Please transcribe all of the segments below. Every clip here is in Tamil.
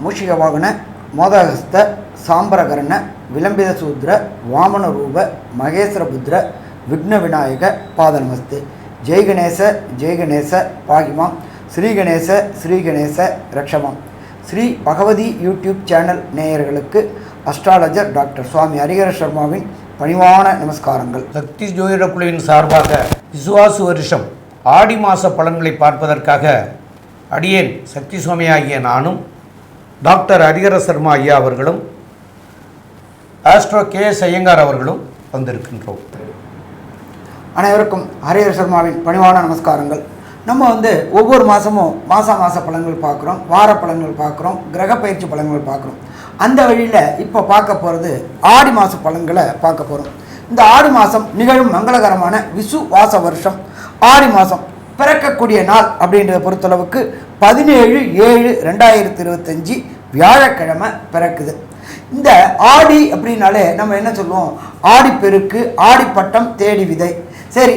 மூஷிக வாகன மோதகஸ்த சாம்பரகரண விளம்பித சூத்ர வாமன ரூப மகேஸ்வர புத்திர விக்ன விநாயக பாதநமஸ்து ஜெய் கணேச ஜெய் கணேச பாகிமாம் ஸ்ரீ கணேச ஸ்ரீ கணேச ரக்ஷமாம் ஸ்ரீ பகவதி யூடியூப் சேனல் நேயர்களுக்கு அஸ்ட்ராலஜர் டாக்டர் சுவாமி ஹரிகர சர்மாவின் பணிவான நமஸ்காரங்கள். சக்தி ஜோதிட குழுவின் சார்பாக விசுவாசு வருஷம் ஆடி மாத பலன்களை பார்ப்பதற்காக அடியேன் சக்தி சுவாமி ஆகிய நானும் டாக்டர் ஹரிஹர சர்மா ஐயா அவர்களும் ஆஸ்ட்ரோ கே எஸ் ஐயங்கார் அவர்களும் வந்திருக்கின்றோம். அனைவருக்கும் ஹரிஹர சர்மாவின் பணிவான நமஸ்காரங்கள். நம்ம வந்து ஒவ்வொரு மாதமும் மாத மாத பலன்கள் பார்க்குறோம் வார பலன்கள் பார்க்குறோம் கிரக பயிற்சி பலன்கள் பார்க்குறோம். அந்த வழியில் இப்போ பார்க்க போகிறது ஆடி மாத பலன்களை பார்க்க போகிறோம் இந்த ஆடி மாதம் நிகழும் மங்களகரமான விசு வாச வருஷம். ஆடி மாதம் பிறக்கக்கூடிய நாள் அப்படின்றத பொறுத்தளவுக்கு பதினேழு ஏழு ரெண்டாயிரத்தி இருபத்தஞ்சி வியாழக்கிழமை பிறக்குது. இந்த ஆடி அப்படின்னாலே நம்ம என்ன சொல்லுவோம்? ஆடிப்பெருக்கு ஆடிப்பட்டம் தேடி விதை. சரி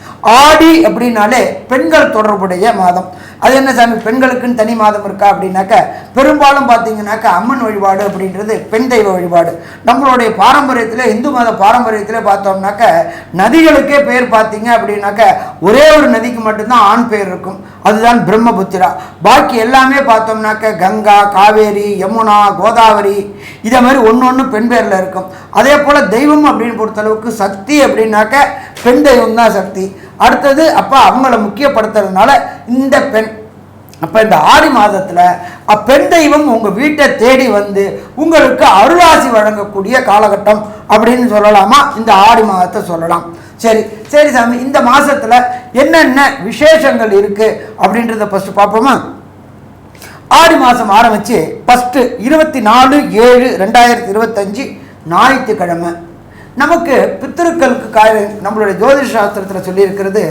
ஆடி அப்படின்னாலே பெண்கள் தொடர்புடைய மாதம். அது என்ன சாமி? பெண்களுக்குன்னு தனி மாதம் இருக்கா அப்படின்னாக்க பெரும்பாலும் பார்த்தீங்கன்னாக்க அம்மன் வழிபாடு அப்படின்றது பெண் தெய்வ வழிபாடு. நம்மளுடைய பாரம்பரியத்தில் இந்து மத பாரம்பரியத்தில் பார்த்தோம்னாக்க நதிகளுக்கே பேர் பார்த்தீங்க அப்படின்னாக்க ஒரே ஒரு நதிக்கு மட்டும்தான் ஆண் பேர் இருக்கும். அதுதான் பிரம்மபுத்திரா. பாக்கி எல்லாமே பார்த்தோம்னாக்க கங்கா காவேரி யமுனா கோதாவரி இதே மாதிரி ஒன்று ஒன்று பெண் பேரில் இருக்கும். அதே போல் தெய்வம் அப்படின்னு பொறுத்தளவுக்கு சக்தி அப்படின்னாக்க பெண் தெய்வம் தான் சக்தி. அடுத்தது அப்போ அவங்கள முக்கியப்படுத்துறதுனால இந்த பெண் அப்போ இந்த ஆடி மாதத்தில் அப்பெண் தெய்வம் உங்கள் வீட்டை தேடி வந்து உங்களுக்கு அருளாசி வழங்கக்கூடிய காலகட்டம் அப்படின்னு சொல்லலாமா? இந்த ஆடி மாதத்தை சொல்லலாம். சரி சரி சாமி இந்த மாதத்தில் என்னென்ன விசேஷங்கள் இருக்குது அப்படின்றத ஃபஸ்ட்டு பார்ப்போமா? ஆடி மாதம் ஆரம்பித்து ஃபஸ்ட்டு இருபத்தி நாலு ஏழு ரெண்டாயிரத்தி இருபத்தஞ்சி ஞாயிற்றுக்கிழமை. நமக்கு பித்திருக்களுக்கு காய நம்மளுடைய ஜோதிஷ சாஸ்திரத்தில் சொல்லியிருக்கிறது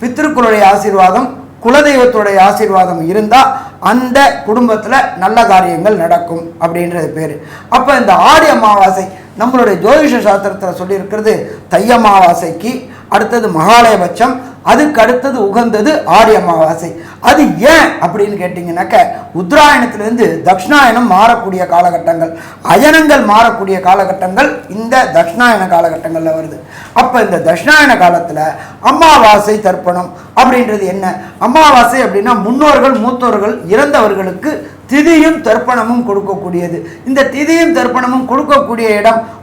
பித்திருக்களுடைய ஆசீர்வாதம் குலதெய்வத்துடைய ஆசீர்வாதம் இருந்தால் அந்த குடும்பத்தில் நல்ல காரியங்கள் நடக்கும் அப்படின்றது பேர். அப்போ இந்த ஆடி அமாவாசை நம்மளுடைய ஜோதிஷ சாஸ்திரத்தில் சொல்லியிருக்கிறது தை அமாவாசைக்கு அடுத்தது மகாலயபட்சம் அதுக்கு அடுத்தது உகந்தது ஆடி அமாவாசை. அது ஏன் அப்படின்னு கேட்டிங்கனாக்க உத்தராயணத்திலேருந்து தக்ஷணாயனம் மாறக்கூடிய காலகட்டங்கள் அயனங்கள் மாறக்கூடிய காலகட்டங்கள் இந்த தக்ஷணாயன காலகட்டங்களில் வருது. அப்போ இந்த தட்சிணாயன காலத்தில் அமாவாசை தர்ப்பணம் அப்படின்றது என்ன? அமாவாசை அப்படின்னா முன்னோர்கள் மூத்தோர்கள் இறந்தவர்களுக்கு திதியும் தர்ப்பணமும் கொடுக்கக்கூடியது. இந்த திதியும் தர்ப்பணமும் கொடுக்கக்கூடிய இடம்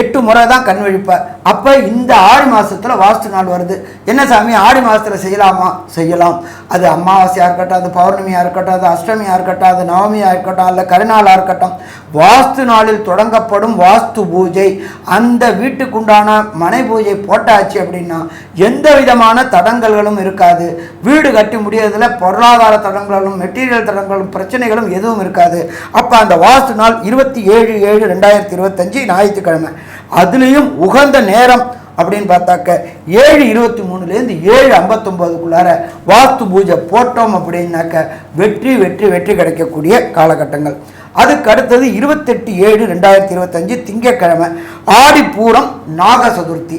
எட்டு முறை தான் கண் விழிப்பார் அப்போ இந்த ஆடி மாதத்தில் வாஸ்து நாள் வருது. என்ன சாமி ஆடி மாதத்தில் செய்யலாமா? செய்யலாம். அது அமாவாசையாக இருக்கட்டும் அது பௌர்ணமியாக இருக்கட்டும் அது அஷ்டமியாக இருக்கட்டும் அது நவமியாக இருக்கட்டும் அல்ல கருநாளாக இருக்கட்டும் வாஸ்து நாளில் தொடங்கப்படும் வாஸ்து பூஜை. அந்த வீட்டுக்குண்டான மனை பூஜை போட்டாச்சு அப்படின்னா எந்த விதமான தடங்கல்களும் இருக்காது. வீடு கட்டி முடியறதுல பொருளாதார தடங்களும் மெட்டீரியல் தடங்களும் பிரச்சனைகளும் எதுவும் இருக்காது. அப்போ அந்த வாஸ்து நாள் இருபத்தி ஏழு ஏழு ரெண்டாயிரத்தி இருபத்தஞ்சு ஞாயிற்றுக்கிழமை. அதுலேயும் உகந்த நேரம் அப்படின்னு பார்த்தாக்க ஏழு இருபத்தி மூணுலேருந்து ஏழு ஐம்பத்தொம்போதுக்குள்ளார வாஸ்து பூஜை போட்டோம் அப்படின்னாக்க வெற்றி வெற்றி வெற்றி கிடைக்கக்கூடிய காலகட்டங்கள். அதுக்கு அடுத்தது இருபத்தெட்டு ஏழு ரெண்டாயிரத்தி இருபத்தஞ்சு திங்கட்கிழமை ஆடி பூரம் நாக சதுர்த்தி.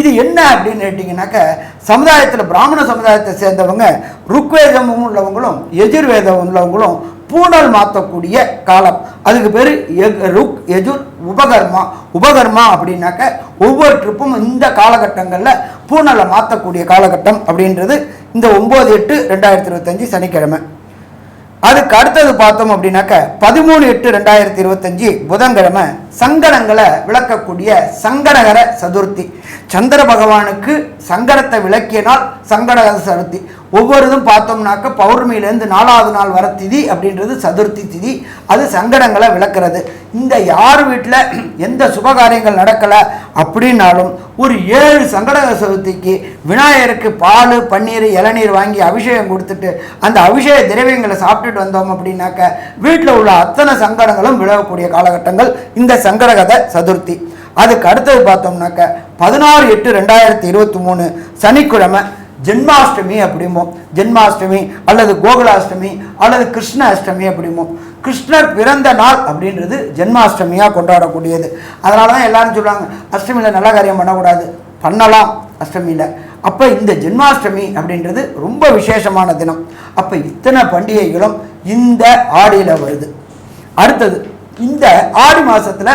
இது என்ன அப்படின்னு கேட்டிங்கனாக்க சமுதாயத்தில் பிராமண சமுதாயத்தை சேர்ந்தவங்க ருக்வேதமும் உள்ளவங்களும் எஜுர்வேதம் உள்ளவங்களும் பூணல் மாற்றக்கூடிய காலம். அதுக்கு பேர் ருக் எஜுர் உபகர்மா. உபகர்மா அப்படின்னாக்க ஒவ்வொரு ட்ரிப்பும் இந்த காலகட்டங்களில் பூணலை மாற்றக்கூடிய காலகட்டம் அப்படின்றது இந்த ஒம்பது எட்டு ரெண்டாயிரத்தி இருபத்தஞ்சி சனிக்கிழமை. அதுக்கு அடுத்தது பார்த்தோம் அப்படின்னாக்க பதிமூணு எட்டு ரெண்டாயிரத்தி இருபத்தஞ்சி புதன்கிழமை சங்கடங்களை விளக்கக்கூடிய சங்கடகர சதுர்த்தி. சந்திர பகவானுக்கு சங்கடத்தை விளக்கிய நாள் சங்கடகர சதுர்த்தி. ஒவ்வொருதும் பார்த்தோம்னாக்க பௌர்ணமியிலேருந்து நாலாவது நாள் வர திதி அப்படின்றது சதுர்த்தி திதி. அது சங்கடங்களை விளக்குறது. இந்த யார் வீட்டில் எந்த சுபகாரியங்கள் நடக்கலை அப்படின்னாலும் ஒரு ஏழு சங்கடக சதுர்த்திக்கு விநாயகருக்கு பால் பன்னீர் இளநீர் வாங்கி அபிஷேகம் கொடுத்துட்டு அந்த அபிஷேக திரவியங்களை சாப்பிட்டுட்டு வந்தோம் அப்படின்னாக்க வீட்டில் உள்ள அத்தனை சங்கடங்களும் விலகக்கூடிய காலகட்டங்கள் இந்த சங்கடகத சதுர்த்தி. அதுக்கு அடுத்தது பார்த்தோம்னாக்க பதினாறு எட்டு ரெண்டாயிரத்தி இருபத்தி மூணு சனிக்கிழமை ஜென்மாஷ்டமி அப்படிம்போம். ஜென்மாஷ்டமி அல்லது கோகுலாஷ்டமி அல்லது கிருஷ்ண அஷ்டமி அப்படிம்போம். கிருஷ்ணர் பிறந்த நாள் அப்படின்றது ஜென்மாஷ்டமியாக கொண்டாடக்கூடியது. அதனால தான் எல்லாரும் சொல்லுவாங்க அஷ்டமியில் நல்ல காரியம் பண்ணக்கூடாது. பண்ணலாம் அஷ்டமியில். அப்போ இந்த ஜென்மாஷ்டமி அப்படின்றது ரொம்ப விசேஷமான தினம். அப்போ இத்தனை பண்டிகைகளும் இந்த ஆடியில் வருது. அடுத்தது இந்த ஆடி மாதத்தில்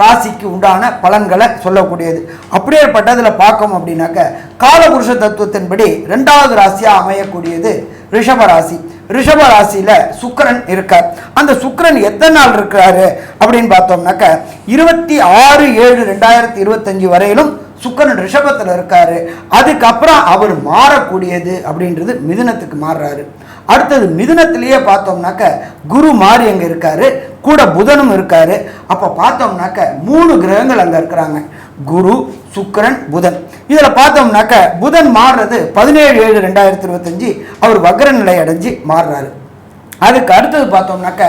ராசிக்கு உண்டான பலன்களை சொல்லக்கூடியது. அப்படியேப்பட்டதில் பார்க்கோம் அப்படின்னாக்க காலபுருஷ தத்துவத்தின்படி ரெண்டாவது ராசியாக அமையக்கூடியது ரிஷப ராசி ரிஷப ராசியில சுக்கிரன் இருக்கார். அந்த சுக்கரன் எத்தனை நாள் இருக்காரு அப்படின்னு பார்த்தோம்னாக்க இருபத்தி ஆறு ஏழு ரெண்டாயிரத்தி இருபத்தஞ்சு வரையிலும் சுக்கிரன் ரிஷபத்தில் இருக்காரு. அதுக்கப்புறம் அவர் மாறக்கூடியது அப்படின்றது மிதுனத்துக்கு மாறுறாரு. அடுத்தது மிதுனத்திலேயே பார்த்தோம்னாக்க குரு மாறி அங்கே இருக்காரு கூட புதனும் இருக்காரு. அப்போ பார்த்தோம்னாக்க மூணு கிரகங்கள் அங்கே இருக்கிறாங்க. குரு சுக்கிரன் புதன். இதில் பார்த்தோம்னாக்க புதன் மாறுறது பதினேழு ஏழு ரெண்டாயிரத்தி இருபத்தஞ்சி அவர் வக்ர நிலை அடைஞ்சு மாறுறாரு. அதுக்கு அடுத்தது பார்த்தோம்னாக்க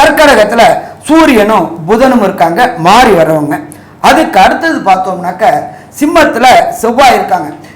கர்க்கடகத்தில் சூரியனும் புதனும் இருக்காங்க மாறி வர்றவங்க. அதுக்கு அடுத்தது பார்த்தோம்னாக்க சிம்மத்தில் செவ்வாய் இருக்காங்க.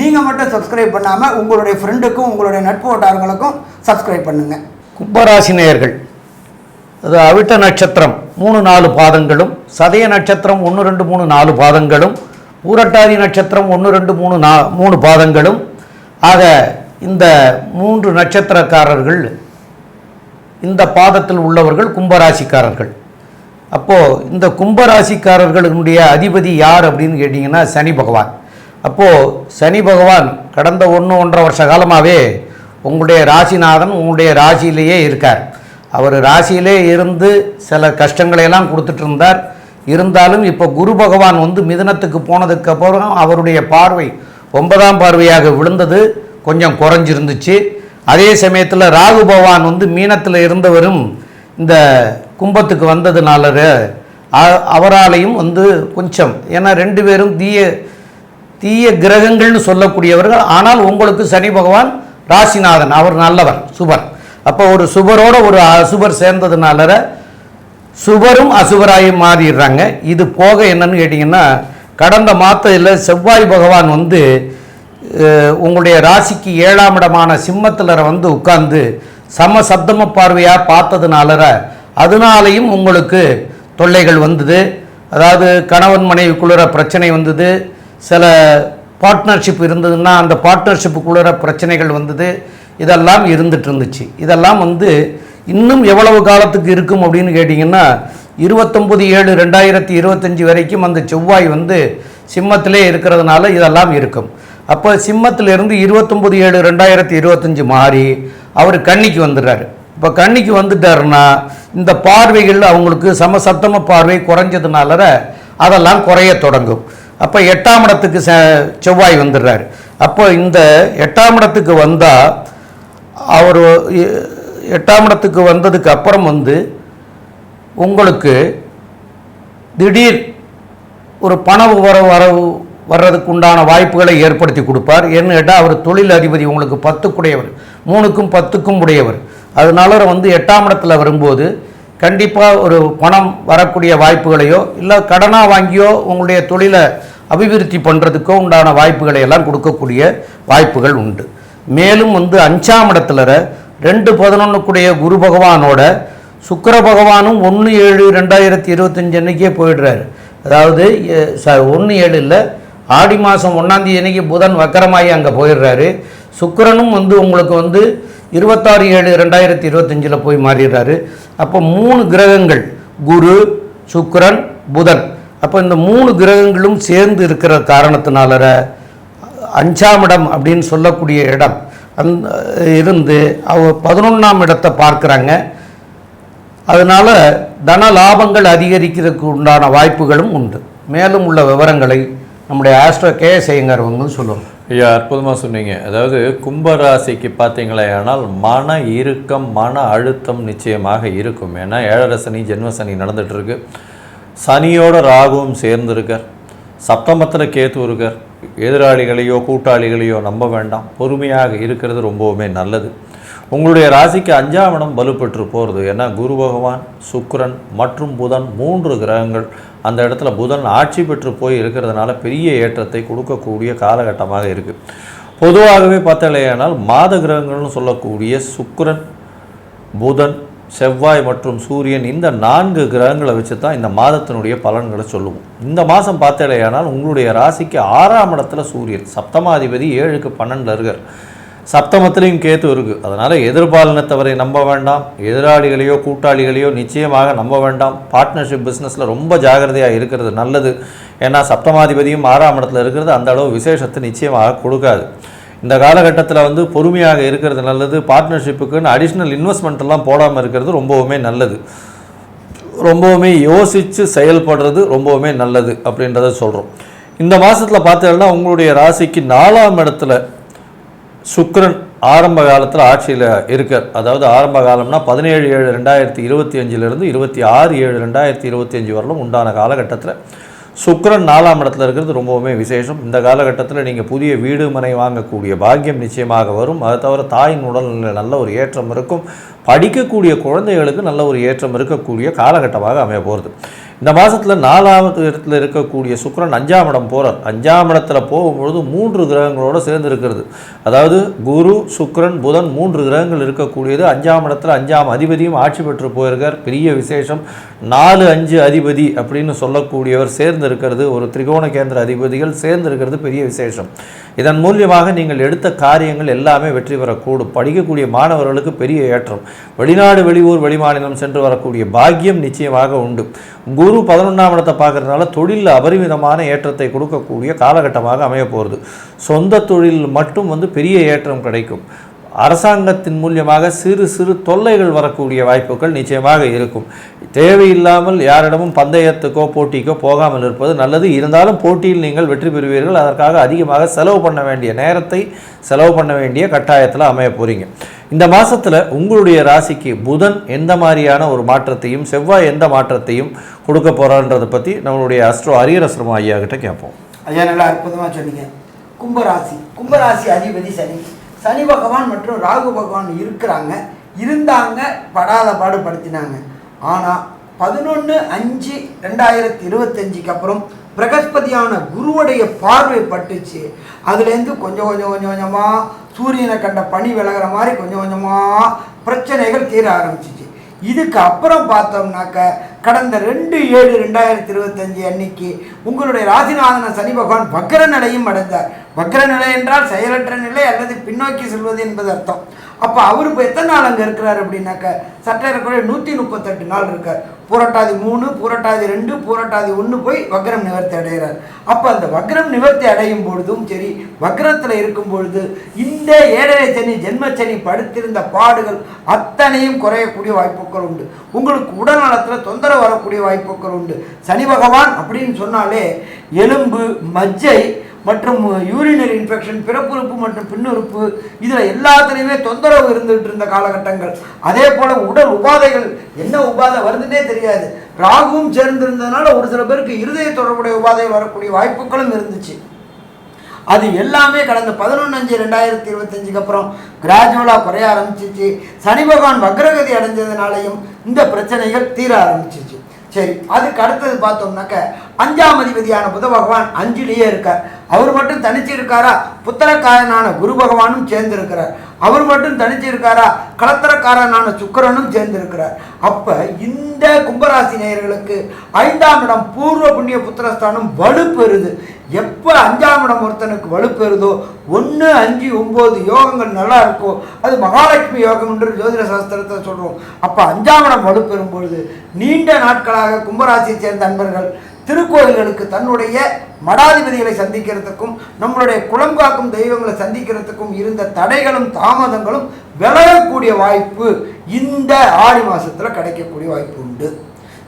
நீங்கள் மட்டும் சப்ஸ்கிரைப் பண்ணாமல் உங்களுடைய ஃப்ரெண்டுக்கும் உங்களுடைய நட்பு வட்டாரங்களுக்கும் சப்ஸ்கிரைப் பண்ணுங்கள் கும்பராசி நேயர்கள் அது அவிட்ட நட்சத்திரம் மூணு நாலு பாதங்களும் சதய நட்சத்திரம் ஒன்று ரெண்டு மூணு நாலு பாதங்களும் ஊரட்டாதி நட்சத்திரம் ஒன்று ரெண்டு மூணு நா மூணு பாதங்களும். ஆக இந்த மூன்று நட்சத்திரக்காரர்கள் இந்த பாதத்தில் உள்ளவர்கள் கும்பராசிக்காரர்கள். அப்போது இந்த கும்பராசிக்காரர்களுடைய அதிபதி யார் அப்படின்னு கேட்டிங்கன்னா சனி பகவான். அப்போது சனி பகவான் கடந்த ஒன்று ஒன்றரை வருஷ காலமாகவே உங்களுடைய ராசிநாதன் உங்களுடைய ராசியிலேயே இருக்கார். அவர் ராசியிலே இருந்து சில கஷ்டங்களையெல்லாம் கொடுத்துட்டு இருந்தார். இருந்தாலும் இப்போ குரு பகவான் வந்து மிதனத்துக்கு போனதுக்கு அப்புறம் அவருடைய பார்வை ஒன்பதாம் பார்வையாக விழுந்தது. கொஞ்சம் குறைஞ்சிருந்துச்சு. அதே சமயத்தில் ராகு பகவான் வந்து மீனத்தில் இருந்தவரும் இந்த கும்பத்துக்கு வந்ததுனால அவராலையும் வந்து கொஞ்சம் ஏன்னா ரெண்டு பேரும் தீய தீய கிரகங்கள்னு சொல்லக்கூடியவர்கள் ஆனால் உங்களுக்கு சனி பகவான் ராசிநாதன் அவர் நல்லவர் சுபர். அப்போ ஒரு சுபரோட ஒரு அசுபர் சேர்ந்ததுனால சுபரும் அசுபராகி மாறிடுறாங்க. இது போக என்னன்னு கேட்டிங்கன்னா கடந்த மாதத்தில் செவ்வாய் பகவான் வந்து உங்களுடைய ராசிக்கு ஏழாம் இடமான சிம்மத்தில் வந்து உட்கார்ந்து சம சப்தம பார்வையாக பார்த்ததுனால அதனாலையும் உங்களுக்கு தொல்லைகள் வந்தது. அதாவது கணவன் மனைவிக்குள்ளுற பிரச்சனை வந்தது. சில பார்ட்னர்ஷிப் இருந்ததுன்னா அந்த பார்ட்னர்ஷிப்புக்குள்ள பிரச்சனைகள் வந்தது. இதெல்லாம் இருந்துட்டு இருந்துச்சு. இதெல்லாம் வந்து இன்னும் எவ்வளவு காலத்துக்கு இருக்கும் அப்படின்னு கேட்டிங்கன்னா இருபத்தொம்பது ஏழு ரெண்டாயிரத்தி இருபத்தஞ்சி வரைக்கும் அந்த செவ்வாய் வந்து சிம்மத்திலே இருக்கிறதுனால இதெல்லாம் இருக்கும். அப்போ சிம்மத்திலிருந்து இருபத்தொம்பது ஏழு ரெண்டாயிரத்தி இருபத்தஞ்சி மாறி அவர் கன்னிக்கு வந்துடுறாரு. இப்போ கன்னிக்கு வந்துட்டாருன்னா இந்த பார்வைகள் அவங்களுக்கு சமசப்தம பார்வை குறைஞ்சதுனால அதெல்லாம் குறைய தொடங்கும். அப்போ எட்டாம் இடத்துக்கு செவ்வாய் வந்துடுறாரு. அப்போ இந்த எட்டாம் இடத்துக்கு வந்தால் அவர் எட்டாம் இடத்துக்கு வந்ததுக்கு அப்புறம் வந்து உங்களுக்கு திடீர் ஒரு பண வரவு வரவு வர்றதுக்கு உண்டான வாய்ப்புகளை ஏற்படுத்தி கொடுப்பார். என்ன கேட்டால் அவர் தொழில் அதிபதி உங்களுக்கு பத்துக்குடையவர். மூணுக்கும் பத்துக்கும் உடையவர். அதனால வந்து எட்டாம் இடத்துல வரும்போது கண்டிப்பாக ஒரு பணம் வரக்கூடிய வாய்ப்புகளையோ இல்லை கடனாக வாங்கியோ உங்களுடைய தொழிலை அபிவிருத்தி பண்ணுறதுக்கோ உண்டான வாய்ப்புகளை எல்லாம் கொடுக்கக்கூடிய வாய்ப்புகள் உண்டு. மேலும் வந்து அஞ்சாம் இடத்துல ரெண்டு பதினொன்றுக்குடைய குரு பகவானோட சுக்கர பகவானும் ஒன்று ஏழு ரெண்டாயிரத்தி இருபத்தஞ்சு அன்னைக்கே போயிடுறாரு. அதாவது சார் ச ஒன்று ஏழு இல்லை ஆடி மாதம் ஒன்றாந்தேதி அன்னைக்கு புதன் வக்கரமாகி அங்கே போயிடுறாரு. சுக்கரனும் வந்து உங்களுக்கு வந்து இருபத்தாறு ஏழு ரெண்டாயிரத்தி இருபத்தஞ்சில் போய் மாறிடுறாரு. அப்போ மூணு கிரகங்கள் குரு சுக்கரன் புதன். அப்போ இந்த மூணு கிரகங்களும் சேர்ந்து இருக்கிற காரணத்தினால அஞ்சாம் இடம் அப்படின்னு சொல்லக்கூடிய இடம் அந் இருந்து அவ பதினொன்றாம் இடத்தை பார்க்குறாங்க. அதனால் தன லாபங்கள் அதிகரிக்கிறதுக்கு உண்டான வாய்ப்புகளும் உண்டு. மேலும் உள்ள விவரங்களை நம்முடைய ஆஸ்ட்ரோ கே செய்யங்கிறவங்க சொல்லுவாங்க. ஐயா அற்புதமாக சொன்னீங்க. அதாவது கும்பராசிக்கு பார்த்தீங்களே ஆனால் மன இறுக்கம் மன அழுத்தம் நிச்சயமாக இருக்கும். ஏன்னா ஏழரை சனி ஜென்ம சனி நடந்துகிட்ருக்கு சனியோட ராகுவும் சேர்ந்திருக்கார். சப்தமத்தில் கேத்து இருக்கார் எதிராளிகளையோ கூட்டாளிகளையோ நம்ப வேண்டாம். பொறுமையாக இருக்கிறது ரொம்பவுமே நல்லது. உங்களுடைய ராசிக்கு அஞ்சாம் இடம் வலுப்பெற்று போகிறது ஏன்னா குரு பகவான் சுக்கிரன் மற்றும் புதன் மூன்று கிரகங்கள் அந்த இடத்துல புதன் ஆட்சி பெற்று போய் இருக்கிறதுனால பெரிய ஏற்றத்தை கொடுக்கக்கூடிய காலகட்டமாக இருக்குது பொதுவாகவே பார்த்தாலேயானால் மாத கிரகங்கள்னு சொல்லக்கூடிய சுக்ரன் புதன் செவ்வாய் மற்றும் சூரியன் இந்த நான்கு கிரகங்களை வச்சு தான் இந்த மாதத்தினுடைய பலன்களை சொல்லுவோம். இந்த மாதம் பார்த்தேலையானால் உங்களுடைய ராசிக்கு ஆறாம் இடத்துல சூரியன் சப்தமாதிபதி ஏழுக்கு பன்னெண்டில் இருக்கார். சப்தமத்திலையும் கேத்து இருக்குது அதனால் எதிர்பாலினத்தவரை நம்ப வேண்டாம். எதிராளிகளையோ கூட்டாளிகளையோ நிச்சயமாக நம்ப வேண்டாம். பார்ட்னர்ஷிப் பிஸ்னஸில் ரொம்ப ஜாகிரதையாக இருக்கிறது நல்லது. ஏன்னா சப்தமாதிபதியும் ஆறாம் இடத்துல இருக்கிறது. அந்த அளவு விசேஷத்தை நிச்சயமாக கொடுக்காது. இந்த காலகட்டத்தில் வந்து பொறுமையாக இருக்கிறது நல்லது. பார்ட்னர்ஷிப்புக்குன்னு அடிஷ்னல் இன்வெஸ்ட்மெண்ட்லாம் போடாமல் இருக்கிறது ரொம்பவுமே நல்லது. ரொம்பவுமே யோசித்து செயல்படுறது ரொம்பவுமே நல்லது அப்படின்றத சொல்கிறோம் இந்த மாதத்தில் பார்த்தீங்கன்னா உங்களுடைய ராசிக்கு நாலாம் இடத்துல சுக்ரன் ஆரம்ப காலத்தில் ஆட்சியில் இருக்கார். அதாவது ஆரம்ப காலம்னா பதினேழு ஏழு ரெண்டாயிரத்தி இருபத்தி அஞ்சிலிருந்து இருபத்தி ஆறு ஏழு ரெண்டாயிரத்தி இருபத்தி அஞ்சு வரலும் உண்டான காலகட்டத்தில் சுக்ரன் நாலாம் இடத்துல இருக்கிறது ரொம்பவுமே விசேஷம். இந்த காலகட்டத்தில் நீங்கள் புதிய வீடு மனை வாங்கக்கூடிய பாக்கியம் நிச்சயமாக வரும். அதை தவிர தாயின் உடல்நிலையில் நல்ல ஒரு ஏற்றம் இருக்கும். படிக்கக்கூடிய குழந்தைகளுக்கு நல்ல ஒரு ஏற்றம் இருக்கக்கூடிய காலகட்டமாக அமைய போகிறது இந்த மாதத்தில் நாலாவது இடத்துல இருக்கக்கூடிய சுக்கரன் அஞ்சாம் இடம் போகிறார் அஞ்சாம் இடத்துல போகும்பொழுது மூன்று கிரகங்களோடு சேர்ந்து இருக்கிறது. அதாவது குரு சுக்கரன் புதன் மூன்று கிரகங்கள் இருக்கக்கூடியது. அஞ்சாம் இடத்துல அஞ்சாம் அதிபதியும் ஆட்சி பெற்று போயிருக்கார். பெரிய விசேஷம். நாலு அஞ்சு அதிபதி அப்படின்னு சொல்லக்கூடியவர் சேர்ந்து இருக்கிறது. ஒரு திரிகோண கேந்திர அதிபதிகள் சேர்ந்து இருக்கிறது பெரிய விசேஷம். இதன் மூலியமாக நீங்கள் எடுத்த காரியங்கள் எல்லாமே வெற்றி பெறக்கூடும். படிக்கக்கூடிய மாணவர்களுக்கு பெரிய ஏற்றம். வெளிநாடு வெளியூர் வெளிமாநிலம் சென்று வரக்கூடிய பாக்கியம் நிச்சயமாக உண்டு. குரு பதினொன்றாம் இடத்தை பார்க்கறதுனால தொழிலில் அபரிமிதமான ஏற்றத்தை கொடுக்கக்கூடிய காலகட்டமாக அமைய போகிறது சொந்த தொழில் மட்டும் வந்து பெரிய ஏற்றம் கிடைக்கும். அரசாங்கத்தின் மூலியமாக சிறு சிறு தொல்லைகள் வரக்கூடிய வாய்ப்புகள் நிச்சயமாக இருக்கும். தேவையில்லாமல் யாரிடமும் பந்தயத்துக்கோ போட்டிக்கோ போகாமல் இருப்பது நல்லது. இருந்தாலும் போட்டியில் நீங்கள் வெற்றி பெறுவீர்கள். அதற்காக அதிகமாக செலவு பண்ண வேண்டிய நேரத்தை செலவு பண்ண வேண்டிய கட்டாயத்தில் அமைய போகிறீங்க இந்த மாதத்தில் உங்களுடைய ராசிக்கு புதன் எந்த மாதிரியான ஒரு மாற்றத்தையும் செவ்வாய் எந்த மாற்றத்தையும் கொடுக்க போகிறான்றதை பற்றி நம்மளுடைய அஸ்ட்ரோ அரியரஸ்ரம ஐயா கிட்ட கேட்போம். ஐயா நல்லா அற்புதமாக சொன்னீங்க. கும்பராசி. கும்பராசி அதிபதி சனி. சனி பகவான் மற்றும் ராகு பகவான் இருக்கிறாங்க. இருந்தாங்க படாத பாடுபடுத்தினாங்க. ஆனால் பதினொன்று அஞ்சு ரெண்டாயிரத்தி இருபத்தஞ்சுக்கு அப்புறம் பிரகஸ்பதியான குருவுடைய பார்வை பட்டுச்சு. அதுலேருந்து கொஞ்சம் கொஞ்சம் கொஞ்சம் கொஞ்சமாக சூரியனை கண்ட பனி விலகிற மாதிரி கொஞ்சம் கொஞ்சமாக பிரச்சனைகள் தீர ஆரம்பிச்சிச்சு. இதுக்கு அப்புறம் பார்த்தோம்னாக்க கடந்த ரெண்டு ஏழு ரெண்டாயிரத்தி இருபத்தஞ்சு அன்னைக்கு உங்களுடைய ராசிநாதன சனி பகவான் வக்ர நிலையும் அடைந்தார். வக்ர நிலை என்றால் செயலற்ற நிலை அல்லது பின்னோக்கி செல்வது என்பது அர்த்தம். அப்போ அவர் இப்போ எத்தனை நாள் அங்கே இருக்கிறார் அப்படின்னாக்க சற்றேறக்குறைய நூற்றி முப்பத்தெட்டு நாள் இருக்கார். பூரட்டாதி மூணு பூரட்டாதி ரெண்டு பூரட்டாதி ஒன்று போய் வக்ரம் நிவர்த்தி அடைகிறார். அப்போ அந்த வக்ரம் நிவர்த்தி அடையும் பொழுதும் சரி வக்ரத்தில் இருக்கும் பொழுது இந்த ஏழரை சனி ஜென்மச்சனி படுத்திருந்த பாடுகள் அத்தனையும் குறையக்கூடிய வாய்ப்புகள் உண்டு. உங்களுக்கு உடல் நலத்தில் தொந்தரவு வரக்கூடிய வாய்ப்புகள் உண்டு. சனி பகவான் அப்படின்னு சொன்னாலே எலும்பு மஜ்ஜை மற்றும் யூரினரி இன்ஃபெக்ஷன் பிறப்புறுப்பு மற்றும் பின்னுறுப்பு இதில் எல்லாத்துலேயுமே தொந்தரவு இருந்துகிட்டு இருந்த காலகட்டங்கள். அதே போல் உடல் உபாதைகள் என்ன உபாதை வருதுன்னே தெரியாது. ராகுவும் சேர்ந்திருந்ததுனால ஒரு சில பேருக்கு இருதய தொடர்புடைய உபாதைகள் வரக்கூடிய வாய்ப்புகளும் இருந்துச்சு. அது எல்லாமே கடந்த பதினொன்று அஞ்சு ரெண்டாயிரத்தி இருபத்தஞ்சுக்கு அப்புறம் கிராஜுவலாக குறைய ஆரம்பிச்சிச்சு. சனி பகவான் வக்ரகதி அடைஞ்சதுனாலையும் இந்த பிரச்சனைகள் தீர ஆரம்பிச்சிச்சு. சரி அதுக்கு அடுத்தது பார்த்தோம்னாக்க அஞ்சாம் அதிபதியான புத பகவான் அஞ்சுலேயே இருக்கார். அவர் மட்டும் தனிச்சு இருக்காரா புத்திரக்காரனான குரு பகவானும் சேர்ந்து இருக்கிறார் அவர் மட்டும் தனிச்சு இருக்காரா கலத்தரக்காரனான சுக்கிரனும் சேர்ந்திருக்கிறார். அப்போ அப்ப இந்த கும்பராசி நேயர்களுக்கு ஐந்தாம் இடம் பூர்வ புண்ணிய புத்திரஸ்தானம் வலுப்பெறுது எப்போ அஞ்சாம் இடம் ஒருத்தனுக்கு வலுப்பெறுதோ ஒன்று அஞ்சு ஒம்பது யோகங்கள் நல்லா இருக்கோ அது மகாலட்சுமி யோகம் என்று ஜோதிட சாஸ்திரத்தை சொல்கிறோம் அப்போ அஞ்சாம் இடம் வலுப்பெறும் பொழுது நீண்ட நாட்களாக கும்பராசியை சேர்ந்த அன்பர்கள் திருக்கோயில்களுக்கு தன்னுடைய மடாதிபதிகளை சந்திக்கிறதுக்கும் நம்மளுடைய குளம் காக்கும் தெய்வங்களை சந்திக்கிறதுக்கும் இருந்த தடைகளும் தாமதங்களும் விளையக்கூடிய வாய்ப்பு இந்த ஆடி மாதத்தில் கிடைக்கக்கூடிய வாய்ப்பு உண்டு.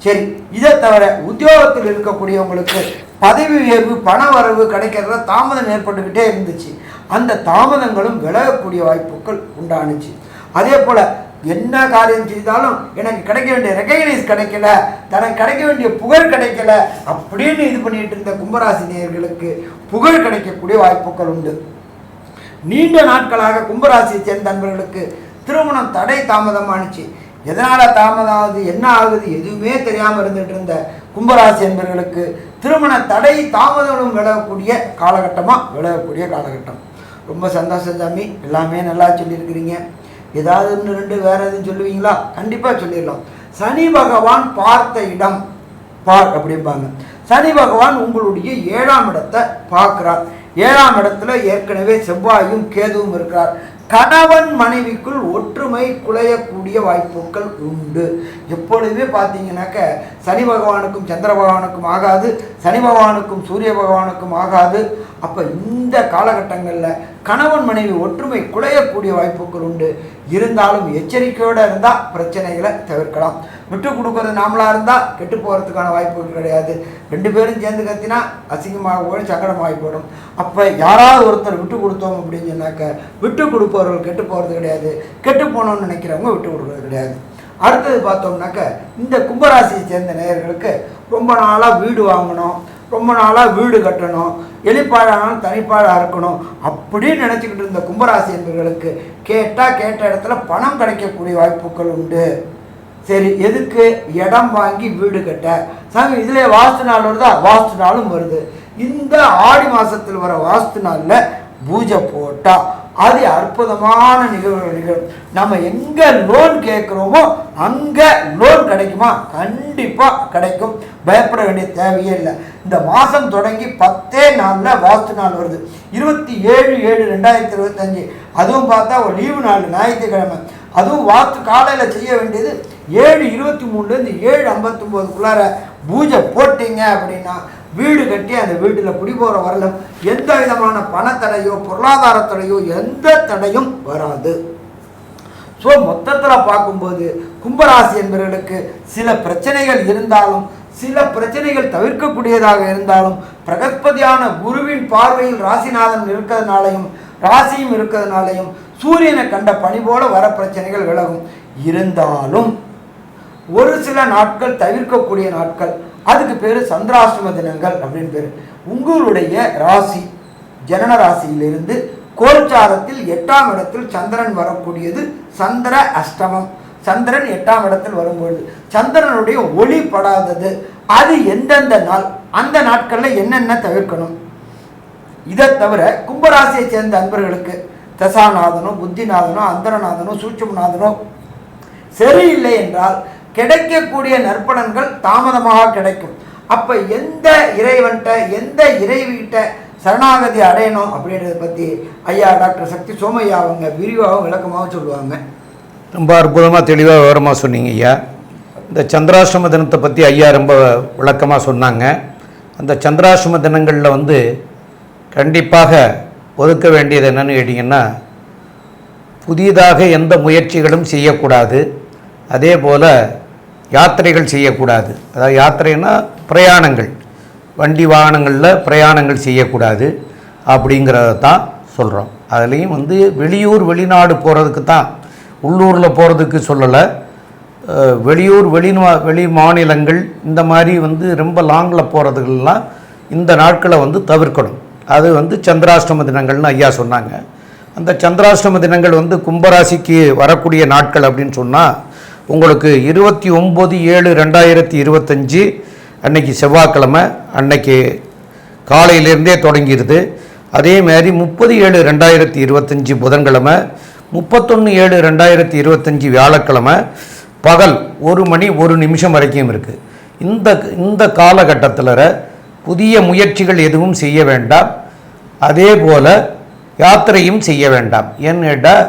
சரி இதை தவிர உத்தியோகத்தில் இருக்கக்கூடியவங்களுக்கு பதவி உயர்வு பண வரவு கிடைக்கிறதுல தாமதம் ஏற்பட்டுக்கிட்டே இருந்துச்சு. அந்த தாமதங்களும் விலகக்கூடிய வாய்ப்புகள் உண்டானுச்சு. அதே போல் என்ன காரியம் செய்தாலும் எனக்கு கிடைக்க வேண்டிய ரெக்கக்னைஸ் கிடைக்கல தனக்கு கிடைக்க வேண்டிய புகழ் கிடைக்கல அப்படின்னு இது பண்ணிட்டு இருந்த கும்பராசி நேயர்களுக்கு புகழ் கிடைக்கக்கூடிய வாய்ப்புகள் உண்டு. நீண்ட நாட்களாக கும்பராசியை சேர்ந்த நண்பர்களுக்கு திருமணம் தடை தாமதமானுச்சு. எதனால் தாமதம் ஆகுது என்ன ஆகுது எதுவுமே தெரியாமல் இருந்துட்டு இருந்த கும்பராசி என்பவர்களுக்கு திருமண தடை தாமதம் விலகக்கூடிய காலகட்டமாக விலகக்கூடிய காலகட்டம். ரொம்ப சந்தோஷம் சாமி எல்லாமே நல்லா சொல்லியிருக்கிறீங்க. ஏதாவது ஒன்று ரெண்டு வேற எதுவும் சொல்லுவீங்களா? கண்டிப்பாக சொல்லிடலாம். சனி பகவான் பார்த்த இடம் பார் அப்படிம்பாங்க. சனி பகவான் உங்களுடைய ஏழாம் இடத்தை பார்க்குறார். ஏழாம் இடத்துல ஏற்கனவே செவ்வாயும் கேதுவும் இருக்கிறார். கணவன் மனைவிக்குள் ஒற்றுமை குலையக்கூடிய வாய்ப்புகள் உண்டு. எப்பொழுதுமே பார்த்தீங்கன்னாக்க சனி பகவானுக்கும் சந்திர பகவானுக்கும் ஆகாது சனி பகவானுக்கும் சூரிய பகவானுக்கும் ஆகாது. அப்போ இந்த காலகட்டங்களில் கணவன் மனைவி ஒற்றுமை குலையக்கூடிய வாய்ப்புகள் உண்டு. இருந்தாலும் எச்சரிக்கையோடு இருந்தால் பிரச்சனைகளை தவிர்க்கலாம். விட்டு கொடுக்குறது நாமளாக இருந்தால் கெட்டு போகிறதுக்கான வாய்ப்புகள் கிடையாது. ரெண்டு பேரும் சேர்ந்து கத்தினா அசிங்கமாக போய் சங்கடமாகி போயிடும் அப்போ யாராவது ஒருத்தர் விட்டு கொடுத்தோம் அப்படின்னு சொன்னாக்க விட்டு கொடுப்பவர்கள் கெட்டு போகிறது கிடையாது. கெட்டு போகணும்னு நினைக்கிறவங்க விட்டு கொடுக்கறது கிடையாது. அடுத்தது பார்த்தோம்னாக்க இந்த கும்பராசியை சேர்ந்த நேயர்களுக்கு ரொம்ப நாளாக வீடு வாங்கணும். ரொம்ப நாளாக வீடு கட்டணும். எலிப்பாழானாலும் தனிப்பாழாக இருக்கணும் அப்படின்னு நினச்சிக்கிட்டு இருந்த கும்பராசி என்பவர்களுக்கு கேட்டால் கேட்ட இடத்துல பணம் கிடைக்கக்கூடிய வாய்ப்புகள் உண்டு. சரி எதுக்கு? இடம் வாங்கி வீடு கட்ட. சாமி இதிலே வாஸ்து நாள் வருதா? வாஸ்து நாளும் வருது. இந்த ஆடி மாதத்தில் வர வாஸ்து நாளில் பூஜை போட்டால் அது அற்புதமான நிகழ்வுகள் நிகழும். நம்ம எங்கே லோன் கேட்குறோமோ அங்கே லோன் கிடைக்குமா? கண்டிப்பாக கிடைக்கும். பயப்பட வேண்டிய தேவையே இல்லை. இந்த மாதம் தொடங்கி பத்தே நாளில் வாஸ்து நாள் வருது. இருபத்தி ஏழு ஏழு ரெண்டாயிரத்தி இருபத்தஞ்சு. அதுவும் பார்த்தா ஒரு லீவு நாள் ஞாயிற்றுக்கிழமை. அதுவும் வாஸ்து காலையில் செய்ய வேண்டியது ஏழு இருபத்தி மூணுலேருந்து ஏழு ஐம்பத்தொம்போதுக்குள்ளார பூஜை போட்டீங்க அப்படின்னா வீடு கட்டி அந்த வீட்டில் குடி போகிற வரலும் எந்த விதமான பணத்தடையோ பொருளாதார தடையோ எந்த தடையும் வராது. ஸோ மொத்தத்தில் பார்க்கும்போது கும்பராசி என்பவர்களுக்கு சில பிரச்சனைகள் இருந்தாலும் சில பிரச்சனைகள் தவிர்க்கக்கூடியதாக இருந்தாலும் பிரகஸ்பதியான குருவின் பார்வையில் ராசிநாதன் இருக்கிறதுனாலையும் ராசியும் இருக்கிறதுனாலையும் சூரியனை கண்ட பணி போல வர பிரச்சனைகள் விலகும். இருந்தாலும் ஒரு சில நாட்கள் தவிர்க்கக்கூடிய நாட்கள் அதுக்கு பேர் சந்திராஷ்டம தினங்கள் அப்படின்னு பேர். உங்களுடைய ராசி ஜனன ராசியிலிருந்து கோல்சாரத்தில் எட்டாம் இடத்தில் சந்திரன் வரக்கூடியது சந்திர அஷ்டமம். சந்திரன் எட்டாம் இடத்தில் வரும்பொழுது சந்திரனுடைய ஒளி படாதது. அது எந்தெந்த நாள் அந்த நாட்களில் என்னென்ன தவிர்க்கணும்? இதை தவிர கும்பராசியை சேர்ந்த அன்பர்களுக்கு தசாநாதனோ புத்திநாதனோ அந்தரநாதனோ சூட்சுமநாதனோ சரியில்லை என்றால் கிடைக்கக்கூடிய நற்பலன்கள் தாமதமாக கிடைக்கும். அப்போ எந்த இறைவன்கிட்ட எந்த இறைவிகிட்ட சரணாகதி அடையணும் அப்படின்றத பற்றி ஐயா டாக்டர் சக்தி சோமையா அவங்க விரிவாகவும் விளக்கமாகவும் சொல்லுவாங்க. ரொம்ப அற்புதமாக தெளிவாக விவரமாக சொன்னீங்க ஐயா. இந்த சந்திராசிரம தினத்தை பற்றி ஐயா ரொம்ப விளக்கமாக சொன்னாங்க. அந்த சந்திராசிரம தினங்களில் வந்து கண்டிப்பாக ஒதுக்க வேண்டியது என்னன்னு கேட்டிங்கன்னா புதிதாக எந்த முயற்சிகளும் செய்யக்கூடாது. அதே போல் யாத்திரைகள் செய்யக்கூடாது. அதாவது யாத்திரைன்னா பிரயாணங்கள். வண்டி வாகனங்களில் பிரயாணங்கள் செய்யக்கூடாது அப்படிங்கிறத தான் சொல்கிறோம் அதுலேயும் வந்து வெளியூர் வெளிநாடு போகிறதுக்கு தான் உள்ளூரில் போகிறதுக்கு சொல்லலை. வெளியூர் வெளி வெளி மாநிலங்கள் இந்த மாதிரி வந்து ரொம்ப லாங்கில் போகிறதுக்கெல்லாம் இந்த நாட்களை வந்து தவிர்க்கணும். அது வந்து சந்திராஷ்டம தினங்கள்னு ஐயா சொன்னாங்க. அந்த சந்திராஷ்டம தினங்கள் வந்து கும்பராசிக்கு வரக்கூடிய நாட்கள் அப்படின்னு சொன்னால் உங்களுக்கு இருபத்தி ஒம்பது ஏழு ரெண்டாயிரத்தி இருபத்தஞ்சி அன்னைக்கு செவ்வாய்க்கிழமை அன்னைக்கு காலையிலேருந்தே தொடங்கிடுது. அதே மாதிரி முப்பது ஏழு ரெண்டாயிரத்தி இருபத்தஞ்சி புதன்கிழமை முப்பத்தொன்று ஏழு ரெண்டாயிரத்தி இருபத்தஞ்சி வியாழக்கிழமை பகல் ஒரு மணி ஒரு நிமிஷம் வரைக்கும் இருக்குது இந்த இந்த காலகட்டத்தில் புதிய முயற்சிகள் எதுவும் செய்ய வேண்டாம். அதே போல் யாத்திரையும் செய்ய வேண்டாம். ஏன்னு கேட்டால்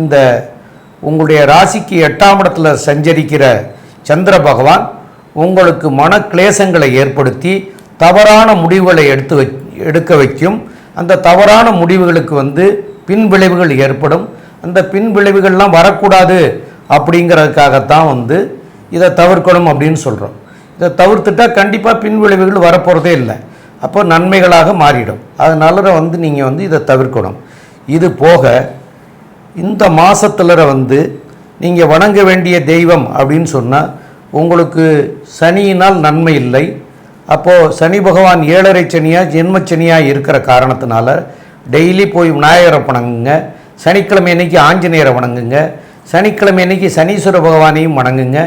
இந்த உங்களுடைய ராசிக்கு எட்டாம் இடத்துல சஞ்சரிக்கிற சந்திர பகவான் உங்களுக்கு மன கிளேசங்களை ஏற்படுத்தி தவறான முடிவுகளை எடுத்து வை எடுக்க வைக்கும். அந்த தவறான முடிவுகளுக்கு வந்து பின் விளைவுகள் ஏற்படும். அந்த பின் விளைவுகள்லாம் வரக்கூடாது அப்படிங்கிறதுக்காகத்தான் வந்து இதை தவிர்க்கணும் அப்படின்னு சொல்கிறோம் இதை தவிர்த்துட்டால் கண்டிப்பாக பின் விளைவுகள் வரப்போகிறதே இல்லை. அப்போ நன்மைகளாக மாறிடும். அதனால வந்து நீங்கள் வந்து இதை தவிர்க்கணும். இது போக இந்த மாதத்தில் வந்து நீங்கள் வணங்க வேண்டிய தெய்வம் அப்படின்னு சொன்னால் உங்களுக்கு சனியினால் நன்மை இல்லை. அப்போது சனி பகவான் ஏழரை சனியாக ஜென்மச்சனியாக இருக்கிற காரணத்தினால டெய்லி போய் விநாயகரை வணங்குங்க. சனிக்கிழமை அன்னைக்கு ஆஞ்சநேயரை வணங்குங்க. சனிக்கிழமை அன்னைக்கு சனீஸ்வர பகவானையும் வணங்குங்க.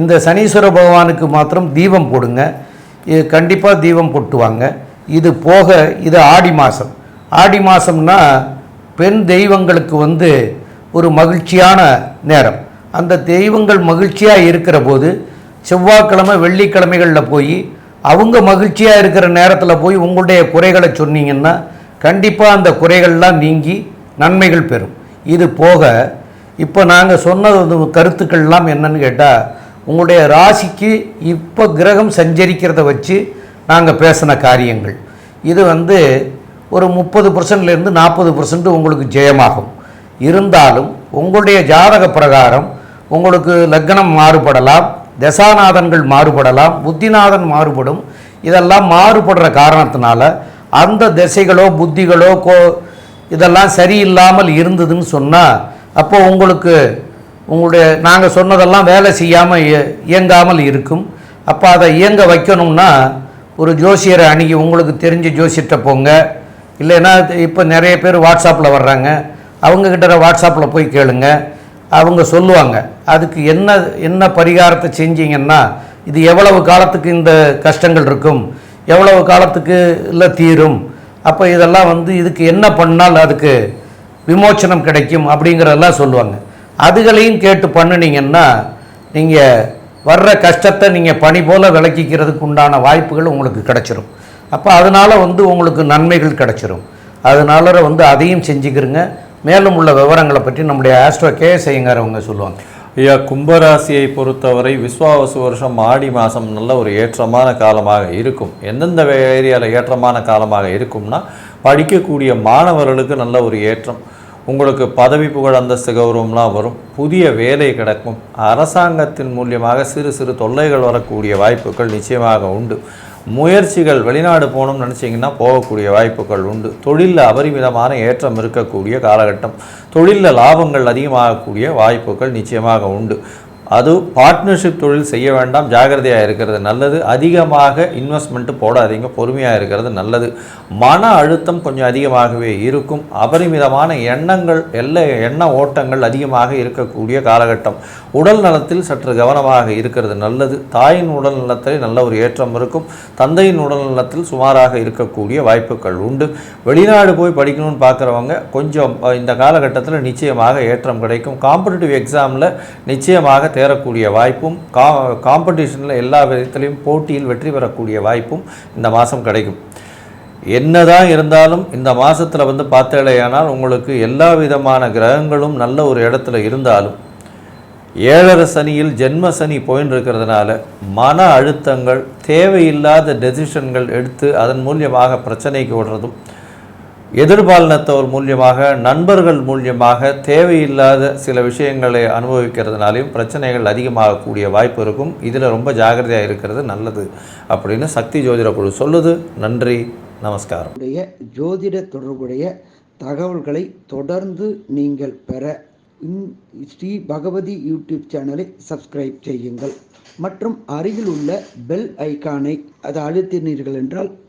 இந்த சனீஸ்வர பகவானுக்கு மாத்திரம் தீபம் போடுங்க. இது கண்டிப்பாக தீபம் போட்டுவாங்க. இது போக இது ஆடி மாதம் ஆடி மாதம்னா பெண் தெய்வங்களுக்கு வந்து ஒரு மகிழ்ச்சியான நேரம். அந்த தெய்வங்கள் மகிழ்ச்சியாக இருக்கிற போது செவ்வாய்க்கிழமை வெள்ளிக்கிழமைகளில் போய் அவங்க மகிழ்ச்சியாக இருக்கிற நேரத்தில் போய் உங்களுடைய குறைகளை சொன்னீங்கன்னா கண்டிப்பாக அந்த குறைகள்லாம் நீங்கி நன்மைகள் பெறும். இது போக இப்போ நாங்கள் சொன்னது கருத்துக்கள்லாம் என்னன்னு கேட்டால் உங்களுடைய ராசிக்கு இப்போ கிரகம் சஞ்சரிக்கிறத வச்சு நாங்கள் பேசின காரியங்கள். இது வந்து ஒரு முப்பது பர்சன்ட்லேருந்து நாற்பது பர்சன்ட் உங்களுக்கு ஜெயமாகும். இருந்தாலும் உங்களுடைய ஜாதக பிரகாரம் உங்களுக்கு லக்னம் மாறுபடலாம் தசாநாதன்கள் மாறுபடலாம் புத்திநாதன் மாறுபடும். இதெல்லாம் மாறுபடுற காரணத்தினால அந்த திசைகளோ புத்திகளோ கோ இதெல்லாம் சரியில்லாமல் இருந்ததுன்னு சொன்னால் அப்போ உங்களுக்கு உங்களுடைய நாங்கள் சொன்னதெல்லாம் வேலை செய்யாமல் இயங்காமல் இருக்கும். அப்போ அதை இயங்க வைக்கணும்னா ஒரு ஜோசியரை அணுகி உங்களுக்கு தெரிஞ்ச ஜோசியர்கிட்ட போங்க. இல்லைன்னா இப்போ நிறைய பேர் வாட்ஸ்அப்பில் வர்றாங்க. அவங்கக்கிட்ட வாட்ஸ்அப்பில் போய் கேளுங்க. அவங்க சொல்லுவாங்க. அதுக்கு என்ன என்ன பரிகாரத்தை செஞ்சீங்கன்னா இது எவ்வளவு காலத்துக்கு இந்த கஷ்டங்கள் இருக்கும்? எவ்வளவு காலத்துக்கு இல்லை தீரும்? அப்போ இதெல்லாம் வந்து இதுக்கு என்ன பண்ணால் அதுக்கு விமோச்சனம் கிடைக்கும் அப்படிங்கிறதெல்லாம் சொல்லுவாங்க. அதுகளையும் கேட்டு பண்ணுனீங்கன்னா நீங்கள் வர்ற கஷ்டத்தை நீங்கள் பணி போல் விளக்கிக்கிறதுக்கு உண்டான வாய்ப்புகள் உங்களுக்கு கிடச்சிரும். அப்போ அதனால் வந்து உங்களுக்கு நன்மைகள் கிடச்சிரும். அதனால வந்து அதையும் செஞ்சுக்கிறங்க மேலும் உள்ள விவரங்களை பற்றி நம்முடைய ஆஸ்ட்ரோ கே அவங்க சொல்லுவாங்க. ஐயா கும்பராசியை பொறுத்தவரை விஸ்வாவசு வருஷம் ஆடி மாதம் நல்ல ஒரு ஏற்றமான காலமாக இருக்கும். எந்தெந்த ஏரியாவில் ஏற்றமான காலமாக இருக்கும்னா படிக்கக்கூடிய மாணவர்களுக்கு நல்ல ஒரு ஏற்றம். உங்களுக்கு பதவி புகழ் அந்தஸ்து கௌரவம்லாம் வரும். புதிய வேலை கிடைக்கும். அரசாங்கத்தின் மூலியமாக சிறு சிறு தொல்லைகள் வரக்கூடிய வாய்ப்புகள் நிச்சயமாக உண்டு. முயற்சிகள் வெளிநாடு போகணும்னு நினச்சிங்கன்னா போகக்கூடிய வாய்ப்புகள் உண்டு. தொழிலில் அபரிமிதமான ஏற்றம் இருக்கக்கூடிய காலகட்டம். தொழிலில் லாபங்கள் அதிகமாகக்கூடிய வாய்ப்புகள் நிச்சயமாக உண்டு. அது பார்ட்னர்ஷிப் தொழில் செய்ய வேண்டாம் ஜாகிரதையாக இருக்கிறது நல்லது. அதிகமாக இன்வெஸ்ட்மெண்ட்டு போடாதீங்க பொறுமையாக இருக்கிறது நல்லது. மன அழுத்தம் கொஞ்சம் அதிகமாகவே இருக்கும். அபரிமிதமான எண்ணங்கள் எல்லா எண்ண ஓட்டங்கள் அதிகமாக இருக்கக்கூடிய காலகட்டம். உடல் நலத்தில் சற்று கவனமாக இருக்கிறது நல்லது. தாயின் உடல் நலத்தில் நல்ல ஒரு ஏற்றம் இருக்கும். தந்தையின் உடல் நலத்தில் சுமாராக இருக்கக்கூடிய வாய்ப்புகள் உண்டு. வெளிநாடு போய் படிக்கணும்னு பார்க்குறவங்க கொஞ்சம் இந்த காலகட்டத்தில் நிச்சயமாக ஏற்றம் கிடைக்கும். காம்படிட்டிவ் எக்ஸாமில் நிச்சயமாக தேரக்கூடிய வாய்ப்பும் கா காம்படிஷனில் எல்லா விதத்திலையும் போட்டியில் வெற்றி பெறக்கூடிய வாய்ப்பும் இந்த மாதம் கிடைக்கும். என்னதான் இருந்தாலும் இந்த மாதத்தில் வந்து பார்த்தேலையானால் உங்களுக்கு எல்லா விதமான கிரகங்களும் நல்ல ஒரு இடத்துல இருந்தாலும் ஏழரை சனியில் ஜென்ம சனி போயின்னு இருக்கிறதுனால மன அழுத்தங்கள் தேவையில்லாத டெசிஷன்கள் எடுத்து அதன் மூலியமாக பிரச்சனைக்கு விடுறதும் எதிர்பாலினத்தவர் மூலியமாக நண்பர்கள் மூலியமாக தேவையில்லாத சில விஷயங்களை அனுபவிக்கிறதுனாலையும் பிரச்சனைகள் அதிகமாகக்கூடிய வாய்ப்பு இருக்கும். இதில் ரொம்ப ஜாக்கிரதையாக இருக்கிறது நல்லது அப்படின்னு சக்தி ஜோதிட குழு சொல்லுது. நன்றி நமஸ்காரம். உடைய ஜோதிட தொடர்புடைய தகவல்களை தொடர்ந்து நீங்கள் பெற ஸ்ரீ பகவதி யூடியூப் சேனலை சப்ஸ்கிரைப் செய்யுங்கள். மற்றும் அருகில் உள்ள பெல் ஐக்கானை அதை அழுத்தினீர்கள் என்றால்